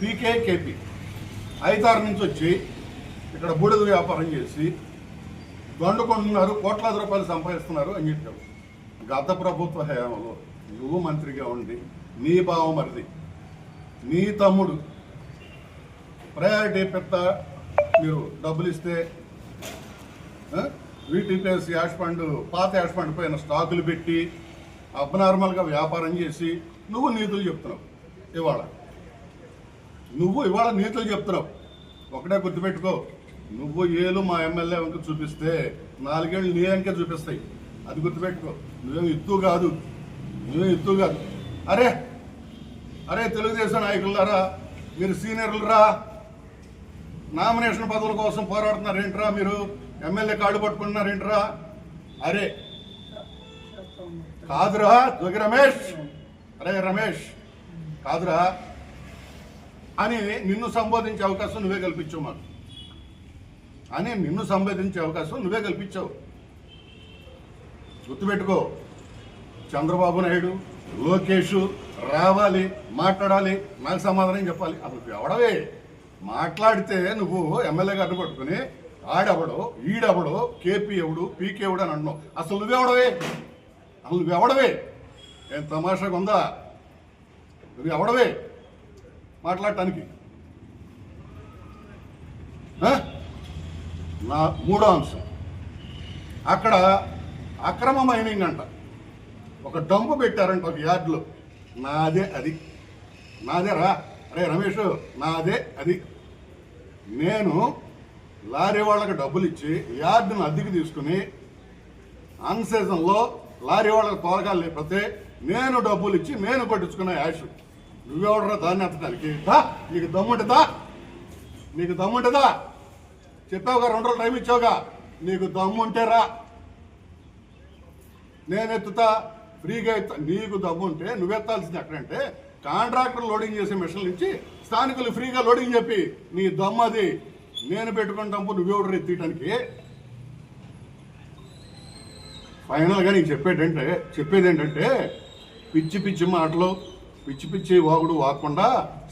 పీకే KP. ఐదారు నుంచి వచ్చి ఇక్కడ బూడిద వ్యాపారం చేసి దండుకుంటున్నారు కోట్లాది రూపాయలు సంపాదిస్తున్నారు అని చెప్పారు. గత ప్రభుత్వ హయాంలో నువ్వు మంత్రిగా ఉండి నీ బావమరిది నీ తమ్ముడు ప్రయారిటీ పెద్ద మీరు డబ్బులు ఇస్తే ఆ, వీటిపిఎస్ యాష్ ఫండ్ పాత యాష్ ఫండ్ పైన స్టాకులు పెట్టి అబ్నార్మల్గా వ్యాపారం చేసి నువ్వు నీతులు చెప్తున్నావు ఇవాళ. నువ్వు ఇవాళ నీతులు చెప్తున్నావు. ఒకటే గుర్తుపెట్టుకో. నువ్వు ఏలు మా ఎమ్మెల్యే వంక చూపిస్తే నాలుగేళ్ళు నీ అంకే చూపిస్తాయి. అది గుర్తుపెట్టుకో. నువ్వేం ఎత్తు కాదు. నువ్వేం ఎత్తు కాదు. అరే! అరే తెలుగుదేశం నాయకులారా మీరు సీనియర్లురా. నామినేషన్ పదవుల కోసం పోరాడుతున్నారేంట్రా మీరు? ఎమ్మెల్యే కాడు పట్టుకుంటున్నారేంట్రా? అరే! కాదురా జోగి రమేష్. అరే రమేష్! కాదురా. అని నిన్ను సంబోధించే అవకాశం నువ్వే కల్పించావు మాకు. అని నిన్ను సంబోధించే అవకాశం నువ్వే కల్పించావు. గుర్తుపెట్టుకో చంద్రబాబు నాయుడు లోకేష్ రావాలి మాట్లాడాలి నాకు సమాధానం చెప్పాలి. అప్పుడు ఎవడవే? మాట్లాడితే నువ్వు ఎమ్మెల్యే గారిని పట్టుకుని ఆడెవడో ఈడెవడో కేపీ ఎవడు పీకే ఎవడు అని అంటున్నావు. అసలు నువ్వెవడవే అసలు నువ్వెవడవే ఏం తమాషాగా ఉందా? నువ్వు ఎవడవే? మాట్లాడటానికి. నా మూడో అంశం. అక్కడ అక్రమ మైనింగ్ అంట ఒక డంపు పెట్టారంట ఒక యార్డ్లో. నాదే అది. నాదే రా. అరే రమేష్ నాదే అది. నేను లారీ వాళ్ళకి డబ్బులు ఇచ్చి యార్డును అద్దెకి తీసుకుని అన్ సీజన్లో లారీ వాళ్ళకి తోరగాలు లేకపోతే నేను డబ్బులు ఇచ్చి నేను పట్టించుకున్న యాష్. నువ్వెవడరా దాన్ని ఎత్తడానికి దా నీకు దమ్ముంటుందా? నీకు దమ్ముంటుందా? చెప్పావుగా రెండు రోజులు టైం ఇచ్చావుగా. నీకు దమ్ముంటే రా నేను ఎత్తుతా ఫ్రీగా ఎత్తా. నీకు దమ్ముంటే నువ్వెత్తాల్సింది ఎక్కడంటే కాంట్రాక్టర్ లోడింగ్ చేసే మిషన్ ఇచ్చి స్థానికులు ఫ్రీగా లోడింగ్ చెప్పి నీ దమ్మది అది. నేను డబ్బు నువ్వెవడరు ఎత్తియటానికి? ఫైనల్గా నీకు చెప్పేటంటే చెప్పేది ఏంటంటే పిచ్చి పిచ్చి మాటలు పిచ్చి పిచ్చి వాగుడు వాకుండా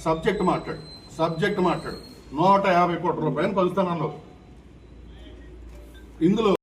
సబ్జెక్ట్ మాట్లాడు సబ్జెక్ట్ మాట్లాడు. నూట యాభై కోట్ల రూపాయలు పంచుతాను ఇందులో